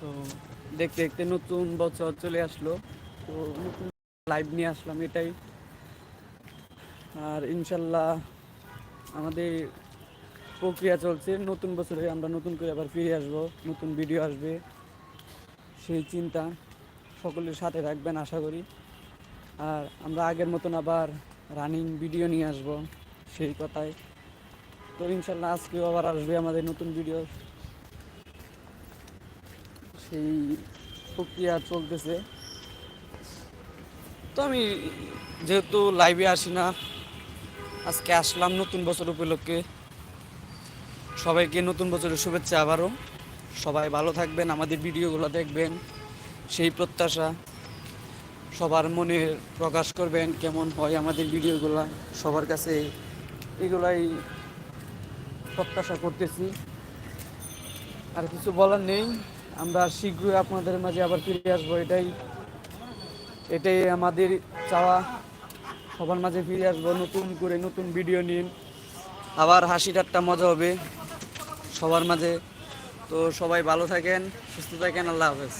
তো দেখতে দেখতে নতুন বছর চলে আসলো। তো নতুন লাইভ নিয়ে আসলাম এটাই। আর ইনশাল্লাহ আমাদের প্রক্রিয়া চলছে। নতুন বছরে আমরা নতুন করে আবার ফিরে আসব। নতুন ভিডিও আসবে। সেই চিন্তা সকলের সাথে রাখবেন আশা করি। আর আমরা আগের মতন আবার রানিং ভিডিও নিয়ে আসব সেই কথায় তো ইনশাল্লাহ আজকেও আবার আসবে আমাদের নতুন ভিডিও সেই প্রক্রিয়া চলতেছে। তো আমি যেহেতু লাইভে আসি না, আজকে আসলাম নতুন বছর উপলক্ষে। সবাইকে নতুন বছরের শুভেচ্ছা আবারও। সবাই ভালো থাকবেন, আমাদের ভিডিওগুলো দেখবেন, সেই প্রত্যাশা। সবার মনে প্রকাশ করবেন কেমন হয় আমাদের ভিডিওগুলো। সবার কাছে এগুলাই প্রত্যাশা করতেছি। আর কিছু বলার নেই। আমরা শীঘ্রই আপনাদের মাঝে আবার ফিরে আসব, এটাই এটাই আমাদের চাওয়া। সবার মাঝে ফিরে আসব, নতুন করে নতুন ভিডিও নিন আবার হাসি ঠাট্টা মজা হবে সবার মাঝে। তো সবাই ভালো থাকেন, সুস্থ থাকেন, আল্লাহ হাফেজ।